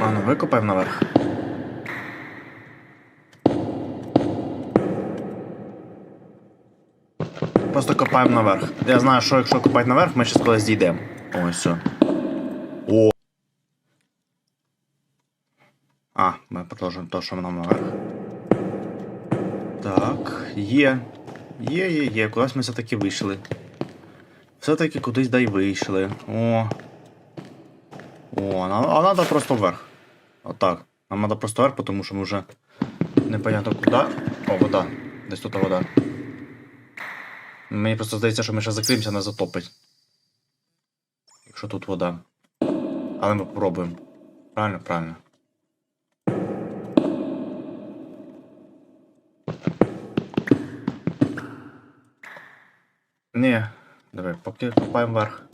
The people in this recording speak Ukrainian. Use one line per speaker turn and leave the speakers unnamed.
Ну викопаємо наверх. Просто копаємо наверх. Я знаю, що якщо копати наверх, ми зараз колись дійдемо. Ось все. О. А, ми продовжуємо то, що нам наверх. Так, є. Є, є, є. Кудись ми все-таки вийшли. Все-таки кудись дай вийшли. О. О, а надо просто вверх. Отак. Нам надо просто вверх, тому що ми вже непонятно куди. О, вода. Десь тут вода. Мені просто здається, що ми ще закриємося, не затопить. Якщо тут вода. Але ми попробуємо. Правильно, правильно. Ні, давай, поки копаємо вверх.